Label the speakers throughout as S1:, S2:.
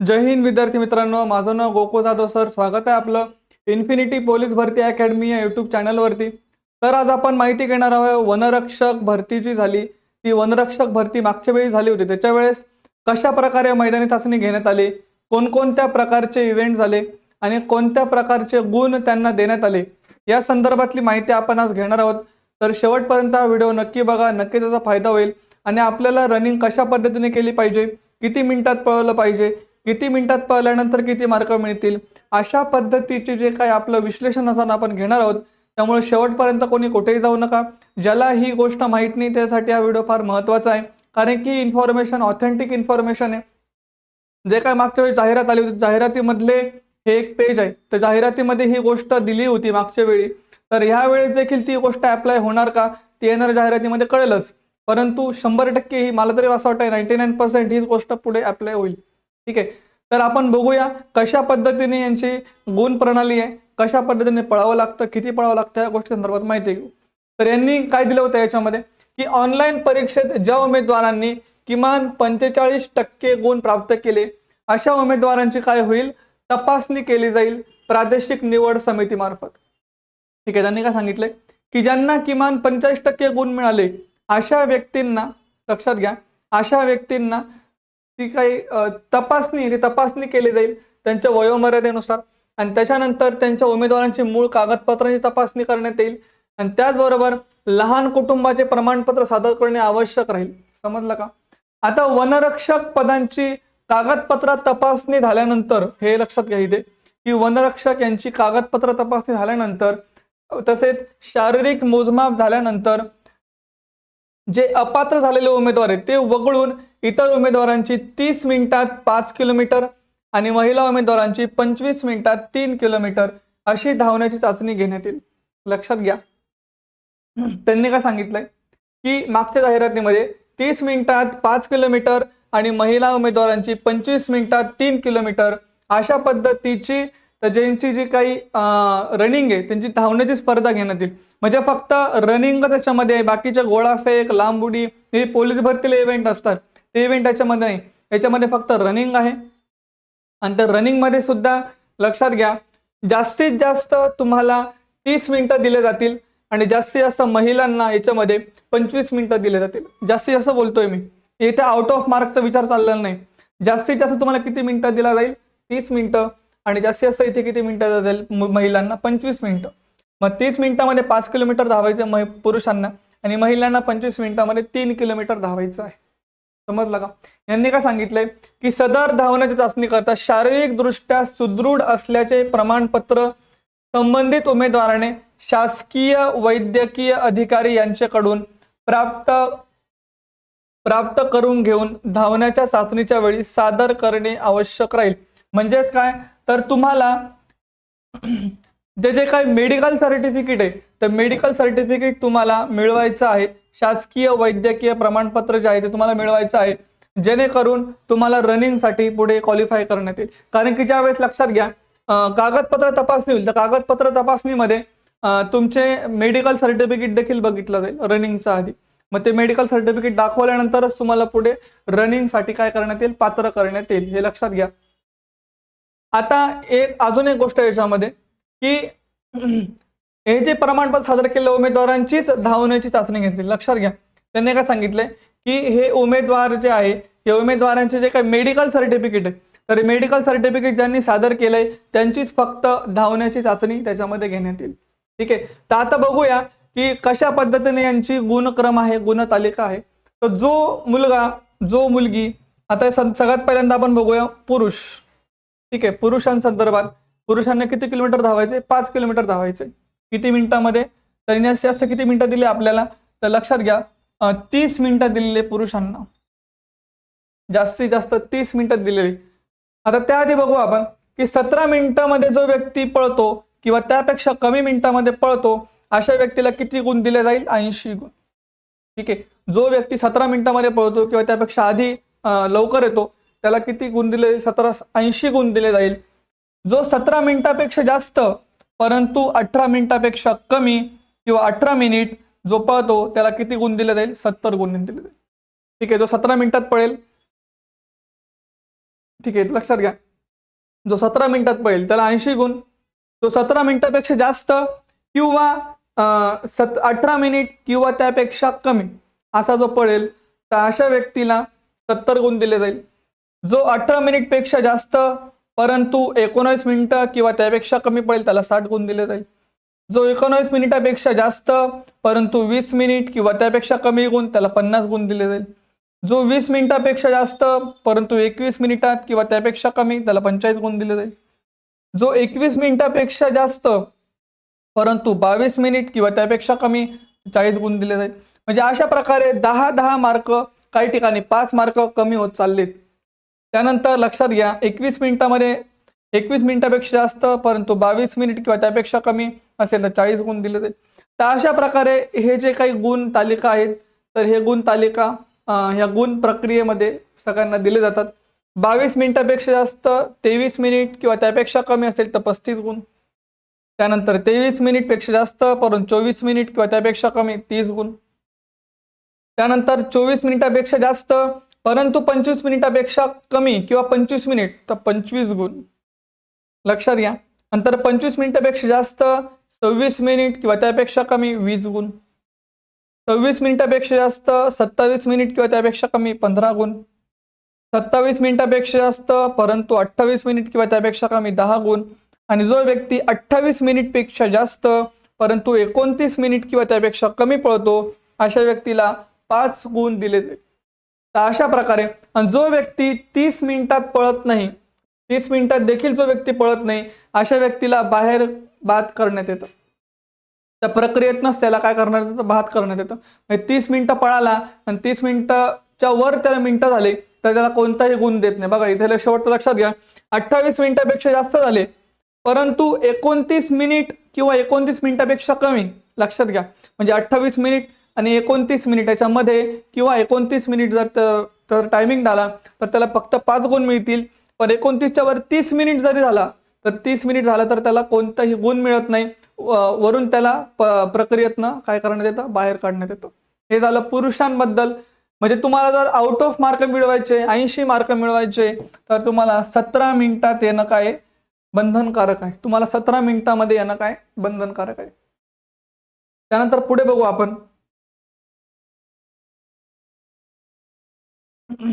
S1: जय हिंद विद्यार्थी मित्रांनो. माझं नाव गोको जाधव सर. स्वागत आहे आपलं इन्फिनिटी पोलीस भरती अकॅडमी या युट्यूब चॅनलवरती. तर आज आपण माहिती घेणार आहोत वनरक्षक भरती जी झाली. ती वनरक्षक भरती मागच्या वेळी झाली होती. त्याच्या वेळेस कशा प्रकारे मैदानी चाचणी घेण्यात आली? कोणकोणत्या प्रकारचे इव्हेंट झाले? आणि कोणत्या प्रकारचे गुण त्यांना देण्यात आले? या संदर्भातली माहिती आपण आज घेणार आहोत. तर शेवटपर्यंत हा व्हिडिओ नक्की बघा. नक्की त्याचा फायदा होईल. आणि आपल्याला रनिंग कशा पद्धतीने केली पाहिजे? किती मिनिटात पळवलं पाहिजे? किती मिनिटात पळल्यानंतर किती मार्क मिळतील? अशा पद्धतीचे जे काही आपलं विश्लेषण असताना आपण घेणार आहोत त्यामुळे शेवटपर्यंत कोणी कुठेही जाऊ नका. ज्याला ही गोष्ट माहीत नाही त्यासाठी हा व्हिडिओ फार महत्त्वाचा आहे. कारण की इन्फॉर्मेशन ऑथेंटिक इन्फॉर्मेशन आहे. जे काय मागच्या वेळी जाहिरात आली होती जाहिरातीमधले हे एक पेज आहे. तर जाहिरातीमध्ये ही गोष्ट दिली होती मागच्या वेळी. तर ह्यावेळेस देखील ती गोष्ट अप्लाय होणार का? ती येणार जाहिरातीमध्ये कळेलच. परंतु शंभर टक्के ही मला तरी असं वाटतं नाईन्टी नाईन पर्सेंट हीच गोष्ट पुढे अप्लाय होईल. ठीक आहे. तर आपण बघूया कशा पद्धतीने यांची गुण प्रणाली आहे कशा पद्धतीने पळावं लागतं किती पळावं लागतं या गोष्टी संदर्भात माहिती घेऊ. तर यांनी काय दिलं होतं याच्यामध्ये? की ऑनलाईन परीक्षेत ज्या उमेदवारांनी किमान पंचेचाळीस टक्के गुण प्राप्त केले अशा उमेदवारांची काय होईल? तपासणी केली जाईल प्रादेशिक निवड समितीमार्फत ठीक आहे त्यांनी काय सांगितलंय? की ज्यांना किमान पंचेचाळीस टक्के गुण मिळाले अशा व्यक्तींना लक्षात घ्या अशा व्यक्तींना ती काही तपासणी ती तपासणी केली जाईल त्यांच्या वयोमर्यादेनुसार. आणि त्याच्यानंतर त्यांच्या उमेदवारांची मूळ कागदपत्रांची तपासणी करण्यात येईल. आणि त्याचबरोबर लहान कुटुंबाचे प्रमाणपत्र सादर करणे आवश्यक राहील. समजलं का? आता वनरक्षक पदांची कागदपत्र तपासणी झाल्यानंतर हे लक्षात घ्या इथे की वनरक्षक यांची कागदपत्र तपासणी झाल्यानंतर तसेच शारीरिक मोजमाप झाल्यानंतर जे अपात्र झालेले उमेदवार आहेत ते वगळून इतर उमेदवारांची तीस मिनिटात पाच किलोमीटर आणि महिला उमेदवारांची पंचवीस मिनिटात तीन किलोमीटर अशी धावण्याची चाचणी घेण्यात येईल. लक्षात घ्या. त्यांनी काय सांगितलंय? की मागच्या जाहिरातीमध्ये तीस मिनिटात पाच किलोमीटर आणि महिला उमेदवारांची पंचवीस मिनिटात तीन किलोमीटर अशा पद्धतीची ज्यांची जी काही रनिंग आहे त्यांची धावण्याची स्पर्धा घेण्यात येईल. म्हणजे फक्त रनिंग त्याच्यामध्ये आहे बाकीच्या गोळाफेक लांब उडी हे पोलीस भरतीला इव्हेंट असतात. ते इव्हेंट याच्यामध्ये नाही. याच्यामध्ये फक्त रनिंग आहे. आणि त्या रनिंगमध्ये सुद्धा लक्षात घ्या जास्तीत जास्त तुम्हाला तीस मिनटं दिले जातील आणि जास्तीत जास्त महिलांना याच्यामध्ये पंचवीस मिनटं दिले जातील. जास्तीत जास्त बोलतोय मी. इथे आउट ऑफ मार्क्सचा विचार चाललेला नाही. जास्तीत जास्त तुम्हाला किती मिनटं दिला जाईल? तीस मिनटं. आणि जास्तीत जास्त इथे किती मिनटं जाईल? महिलांना पंचवीस मिनटं. मग तीस मिनिटामध्ये पाच किलोमीटर धावायचं मह पुरुषांना आणि महिलांना पंचवीस मिनिटामध्ये तीन किलोमीटर धावायचं आहे. समजलं का? यांनी काय सांगितलंय? की सदर धावण्याची चाचणी करता शारीरिक दृष्ट्या सुदृढ असल्याचे प्रमाणपत्र संबंधित उमेदवाराने शासकीय वैद्यकीय अधिकारी यांच्याकडून प्राप्त प्राप्त करून घेऊन धावण्याच्या चाचणीच्या वेळी सादर करणे आवश्यक राहील. म्हणजेच काय? तर तुम्हाला जे जे काही मेडिकल सर्टिफिकेट आहे तर मेडिकल सर्टिफिकेट तुम्हाला मिळवायचं आहे. शासकीय वैद्यकीय प्रमाणपत्र जे आहे ते तुम्हाला मिळवायचं आहे. जेणेकरून तुम्हाला रनिंगसाठी पुढे क्वालिफाय करण्यात येईल. कारण की ज्यावेळेस लक्षात घ्या कागदपत्र तपासणी होईल. तर कागदपत्र तपासणीमध्ये तुमचे मेडिकल सर्टिफिकेट देखील बघितलं जाईल रनिंगच्या आधी. मग ते मेडिकल सर्टिफिकेट दाखवल्यानंतरच तुम्हाला पुढे रनिंगसाठी काय करण्यात येईल? पात्र करण्यात येईल हे लक्षात घ्या. आता एक अजून एक गोष्ट आहे याच्यामध्ये. की हे जे प्रमाणपत्र सादर केलेल्या उमेदवारांचीच धावण्याची चाचणी घेतली. लक्षात घ्या. त्यांनी काय सांगितलंय? की हे उमेदवार जे आहे हे उमेदवारांचे जे काही मेडिकल सर्टिफिकेट आहे तर मेडिकल सर्टिफिकेट ज्यांनी सादर केलंय त्यांचीच फक्त धावण्याची चाचणी त्याच्यामध्ये घेण्यात येईल. ठीक आहे? तर आता बघूया की कशा पद्धतीने यांची गुणक्रम आहे गुणतालिका आहे. तर जो मुलगा जो मुलगी आता सगळ्यात पहिल्यांदा आपण बघूया पुरुष. ठीक आहे? पुरुषांसंदर्भात पुरुषांना किती किलोमीटर धावायचे? पाच किलोमीटर धावायचे. किती मिनिटामध्ये? तर याने जास्त किती मिनिटं दिली आपल्याला? तर लक्षात घ्या तीस मिनिटं दिलेले पुरुषांना. जास्तीत जास्त तीस मिनिटं दिलेली. आता त्याआधी बघू आपण की सतरा मिनिटामध्ये जो व्यक्ती पळतो किंवा त्यापेक्षा कमी मिनिटामध्ये पळतो अशा व्यक्तीला किती गुण दिले जाईल? ऐंशी गुण. ठीक आहे? जो व्यक्ती सतरा मिनिटामध्ये पळतो किंवा त्यापेक्षा आधी लवकर येतो त्याला किती गुण दिले? सतरा ऐंशी गुण दिले जाईल. जो सतरा मिनिटापेक्षा जास्त परंतु अठरा मिनिटापेक्षा कमी किंवा अठरा मिनिट जो पळतो त्याला किती गुण दिले जाईल? सत्तर गुण दिले जाईल. ठीक आहे जो सतरा मिनिटात पळेल ठीक आहे लक्षात घ्या. जो सतरा मिनिटात पळेल त्याला ऐंशी गुण. जो सतरा मिनिटापेक्षा जास्त किंवा सत अठरा मिनिट किंवा त्यापेक्षा कमी असा जो पळेल तर अशा व्यक्तीला सत्तर गुण दिले जाईल. जो अठरा मिनिटपेक्षा जास्त परंतु एकोणीस मिनिटं किंवा त्यापेक्षा कमी पडेल त्याला साठ गुण दिले जाईल. जो एकोणीस मिनिटापेक्षा जास्त परंतु वीस मिनिट किंवा त्यापेक्षा कमी गुण त्याला पन्नास गुण दिले जाईल. जो वीस मिनिटापेक्षा जास्त परंतु एकवीस मिनिटात किंवा त्यापेक्षा कमी त्याला पंचेचाळीस गुण दिले जाईल. जो एकवीस मिनिटापेक्षा जास्त परंतु बावीस मिनिट किंवा त्यापेक्षा कमी चाळीस गुण दिले जाईल. म्हणजे अशा प्रकारे दहा दहा मार्क काही ठिकाणी पाच मार्क कमी होत चाललेत. त्यानंतर लक्षात घ्या एकवीस मिनिटामध्ये एकवीस मिनिटापेक्षा जास्त परंतु बावीस मिनिट किंवा त्यापेक्षा कमी असेल तर चाळीस गुण दिले जाईल. तर अशा प्रकारे हे जे काही गुण तालिका आहेत तर हे गुण तालिका ह्या गुण प्रक्रियेमध्ये सगळ्यांना दिले जातात. बावीस मिनिटापेक्षा जास्त तेवीस मिनिट किंवा त्यापेक्षा कमी असेल तर पस्तीस गुण. त्यानंतर तेवीस मिनिटपेक्षा जास्त परंतु चोवीस मिनिट किंवा त्यापेक्षा कमी तीस गुण. त्यानंतर चोवीस मिनिटापेक्षा जास्त परंतु पंचवीस मिनिटापेक्षा कमी किंवा पंचवीस मिनिट तर पंचवीस गुण. लक्षात घ्या. नंतर पंचवीस मिनिटापेक्षा जास्त सव्वीस मिनिट किंवा त्यापेक्षा कमी वीस गुण. सव्वीस मिनिटापेक्षा जास्त सत्तावीस मिनिट किंवा त्यापेक्षा कमी पंधरा गुण. सत्तावीस मिनिटापेक्षा जास्त परंतु अठ्ठावीस मिनिट किंवा त्यापेक्षा कमी दहा गुण. आणि जो व्यक्ती अठ्ठावीस मिनिटपेक्षा जास्त परंतु एकोणतीस मिनिट किंवा त्यापेक्षा कमी पळतो अशा व्यक्तीला पाच गुण दिले जाईल तर अशा प्रकारे आणि जो व्यक्ती तीस मिनिटात पळत नाही तीस मिनिटात देखील जो व्यक्ती पळत नाही अशा व्यक्तीला बाहेर बाद करण्यात येतं. त्या प्रक्रियेतनंच त्याला काय करण्यात येतं? बाद करण्यात येतं. म्हणजे तीस मिनिटं पळाला आणि तीस मिनिटाच्या वर त्याला मिनिटं झाले तर त्याला कोणताही गुण देत नाही. बघा इथे शेवटचं लक्षात घ्या. अठ्ठावीस मिनिटापेक्षा जास्त झाले परंतु एकोणतीस मिनिट किंवा एकोणतीस मिनिटापेक्षा कमी लक्षात घ्या. म्हणजे अठ्ठावीस मिनिट आणि एकोणतीस मिनिटाच्या मध्ये किंवा एकोणतीस मिनिट जर तर टायमिंग झाला तर त्याला फक्त पाच गुण मिळतील. पण एकोणतीसच्या वर तीस मिनिट जरी झाला तर तीस मिनिट झाला तर त्याला कोणताही गुण मिळत नाही. वरून त्याला प- प्रक्रियेतनं काय करण्यात येतं? बाहेर काढण्यात येतं. हे झालं पुरुषांबद्दल. म्हणजे तुम्हाला जर आउट ऑफ मार्क मिळवायचे ऐंशी मार्क मिळवायचे तर तुम्हाला सतरा मिनिटात येणं काय? बंधनकारक आहे. तुम्हाला सतरा मिनिटामध्ये येणं काय? बंधनकारक आहे. त्यानंतर पुढे बघू आपण.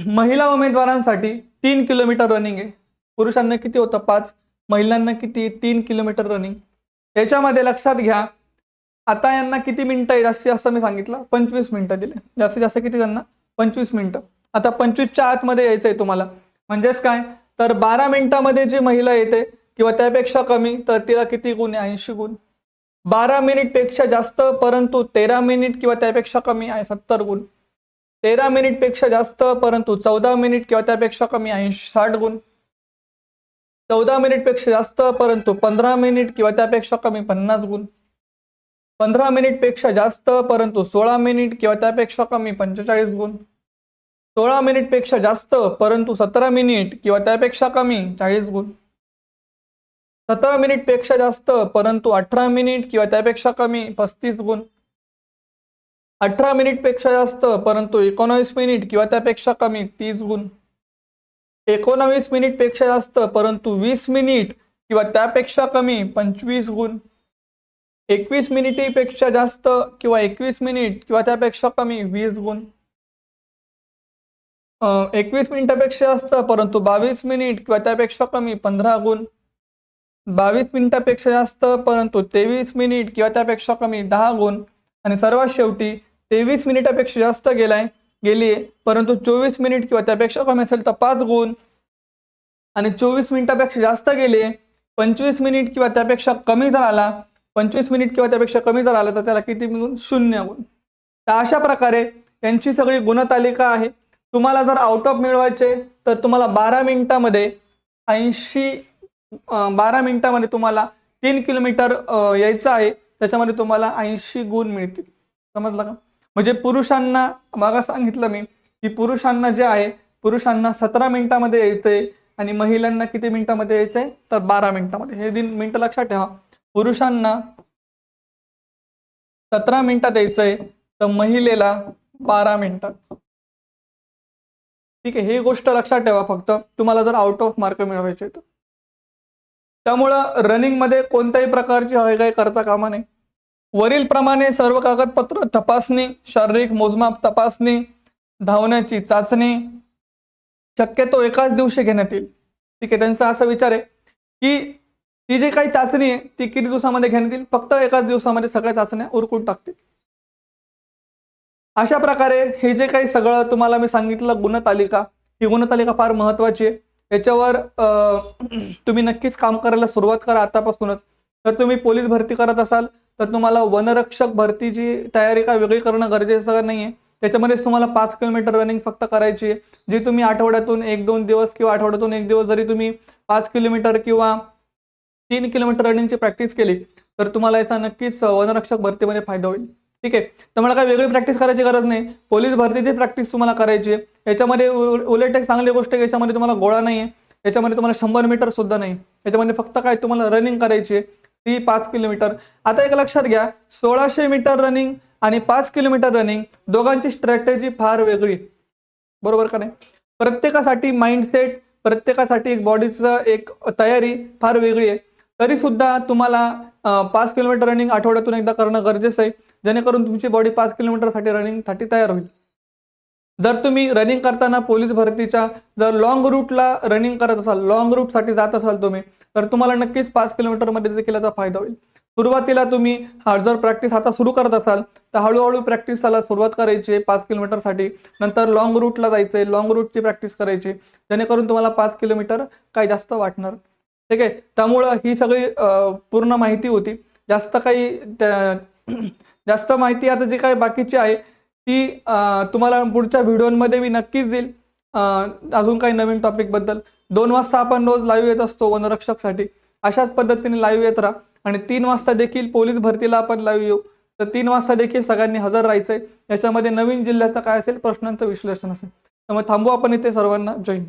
S1: महिला उमेदवारांसाठी तीन किलोमीटर रनिंग आहे. पुरुषांना किती होतं? पाच. महिलांना किती? तीन किलोमीटर रनिंग याच्यामध्ये लक्षात घ्या आता यांना किती मिनिटं आहे? जास्तीत जास्त मी सांगितलं पंचवीस मिनिटं दिले. जास्तीत जास्त किती त्यांना? पंचवीस मिनिटं आता पंचवीसच्या आतमध्ये यायचं आहे तुम्हाला. म्हणजेच काय? तर बारा मिनिटामध्ये जी महिला येते किंवा त्यापेक्षा कमी तर तिला किती गुण आहे? ऐंशी गुण. बारा मिनिटपेक्षा जास्त परंतु तेरा मिनिट किंवा त्यापेक्षा कमी आहे सत्तर गुण. तेरा मिनिटपेक्षा जास्त परंतु चौदा मिनिट किंवा त्यापेक्षा कमी ऐंशी साठ गुण. चौदा मिनिटपेक्षा जास्त परंतु पंधरा मिनिट किंवा त्यापेक्षा कमी पन्नास गुण. पंधरा मिनिटपेक्षा जास्त परंतु सोळा मिनिट किंवा त्यापेक्षा कमी पंचेचाळीस गुण. सोळा मिनिटपेक्षा जास्त परंतु सतरा मिनिट किंवा त्यापेक्षा कमी चाळीस गुण. सतरा मिनिटपेक्षा जास्त परंतु अठरा मिनिट किंवा त्यापेक्षा कमी पस्तीस गुण. अठरा मिनिटपेक्षा जास्त परंतु एकोणावीस मिनिट किंवा त्यापेक्षा कमी तीस गुण. एकोणावीस मिनिटपेक्षा जास्त परंतु वीस मिनिट किंवा त्यापेक्षा कमी पंचवीस गुण. एकवीस मिनिटीपेक्षा जास्त किंवा एकवीस मिनिट किंवा त्यापेक्षा कमी वीस गुण. एकवीस मिनिटापेक्षा जास्त परंतु बावीस मिनिट किंवा त्यापेक्षा कमी पंधरा गुण. बावीस मिनिटापेक्षा जास्त परंतु तेवीस मिनिट किंवा त्यापेक्षा कमी दहा गुण. आणि सर्वात शेवटी तेवीस मिनिटापेक्षा जास्त गेलाय गेली आहे परंतु चोवीस मिनिट किंवा त्यापेक्षा कमी असेल तर पाच गुण. आणि चोवीस मिनिटापेक्षा जास्त गेले पंचवीस मिनिट किंवा त्यापेक्षा कमी जर आला पंचवीस मिनिट किंवा त्यापेक्षा कमी जर आला तर त्याला किती गुण? शून्य गुण. तर अशा प्रकारे यांची सगळी गुणतालिका आहे. तुम्हाला जर आउट ऑफ मिळवायचे तर तुम्हाला बारा मिनिटामध्ये ऐंशी बारा मिनिटामध्ये तुम्हाला तीन किलोमीटर यायचं आहे. त्याच्यामध्ये तुम्हाला ऐंशी गुण मिळतील. समजलं का? म्हणजे पुरुषांना मागा सांगितलं मी की पुरुषांना जे आहे पुरुषांना सतरा मिनिटामध्ये यायचंय आणि महिलांना किती मिनिटामध्ये यायचंय? तर बारा मिनिटामध्ये. हे दिन मिनिटं लक्षात ठेवा. पुरुषांना सतरा मिनिटात यायचंय तर महिलेला बारा मिनिटात. ठीक आहे ही गोष्ट लक्षात ठेवा फक्त. तुम्हाला जर आउट ऑफ मार्क मिळवायचे तर त्यामुळं रनिंगमध्ये कोणत्याही प्रकारची हयगय करता कामा नाही वरील प्रमाणे सर्व कागदपत्र तपासणी शारीरिक मोजमाप तपासणी धावण्याची चाचणी. शक्यतो एकाच दिवशी घेण्यात येईल. ठीक आहे त्यांचा असा विचार आहे की ती जी काही चाचणी आहे ती किती दिवसामध्ये घेण्यात येईल? फक्त एकाच दिवसामध्ये सगळ्या चाचण्या उरकून टाकतील. अशा प्रकारे हे जे काही सगळं तुम्हाला मी सांगितलं गुणतालिका ही गुणतालिका फार महत्वाची आहे. याच्यावर अं, तुम्ही नक्कीच काम करायला सुरुवात करा आतापासूनच. तर तुम्ही पोलीस भरती करत असाल तर तुम्हाला वनरक्षक भरतीची तयारी काय वेगळी करणं गरजेचं नाही आहे त्याच्यामध्येच तुम्हाला पाच किलोमीटर रनिंग फक्त करायची आहे. जी तुम्ही आठवड्यातून एक दोन दिवस किंवा आठवड्यातून एक दिवस जरी तुम्ही पाच किलोमीटर किंवा तीन किलोमीटर रनिंगची प्रॅक्टिस केली तर तुम्हाला याचा नक्कीच वनरक्षक भरतीमध्ये फायदा होईल. ठीक आहे? तर मला काय वेगळी प्रॅक्टिस करायची गरज नाही. पोलीस भरतीची प्रॅक्टिस तुम्हाला करायची आहे. याच्यामध्ये उलट एक चांगली गोष्ट आहे याच्यामध्ये तुम्हाला गोळा नाही आहे याच्यामध्ये तुम्हाला शंभर मीटर सुद्धा नाही. याच्यामध्ये फक्त काय तुम्हाला रनिंग करायची आहे. ती पाच किलोमीटर. आता एक लक्षात घ्या सोळाशे मीटर रनिंग आणि पाच किलोमीटर रनिंग दोघांची स्ट्रॅटेजी फार वेगळी. आहे. बरोबर का नाही? प्रत्येकासाठी माइंडसेट प्रत्येकासाठी एक बॉडीचं एक तयारी फार वेगळी आहे. तरी सुद्धा तुम्हाला पाच किलोमीटर रनिंग आठवड्यातून एकदा करणं गरजेचं आहे. जेणेकरून तुमची बॉडी पाच किलोमीटरसाठी रनिंगसाठी तयार होईल. जर तुम्ही रनिंग करताना पोलीस भरतीच्या जर लॉंग रूटला रनिंग करत असाल लॉंग रूटसाठी जात असाल तुम्ही तर तुम्हाला नक्कीच पाच किलोमीटरमध्ये देखील याचा फायदा होईल. सुरुवातीला तुम्ही हा जर प्रॅक्टिस आता सुरू करत असाल तर हळूहळू प्रॅक्टिसला सुरुवात करायची आहे पाच किलोमीटरसाठी नंतर लॉंग रूटला जायचं आहे लॉंग रूटची प्रॅक्टिस करायची जेणेकरून तुम्हाला पाच किलोमीटर काही जास्त वाटणार. ठीक आहे? त्यामुळं ही सगळी पूर्ण माहिती होती. जास्त काही त्या- जास्त माहिती आता जी काही बाकीची आहे ती तुम्हाला पुढच्या व्हिडिओमध्ये मी नक्कीच देईल. अजून काही नवीन टॉपिकबद्दल दोन वाजता आपण रोज लाईव्ह येत असतो वनरक्षकसाठी. अशाच पद्धतीने लाईव्ह येत राहा. आणि तीन वाजता देखील पोलीस भरतीला आपण लाईव्ह येऊ. तर तीन वाजता देखील सगळ्यांनी हजर राहायचं आहे याच्यामध्ये नवीन जिल्ह्याचा काय असेल प्रश्नांचं विश्लेषण असेल. त्यामुळे थांबू आपण इथे सर्वांना. जॉईन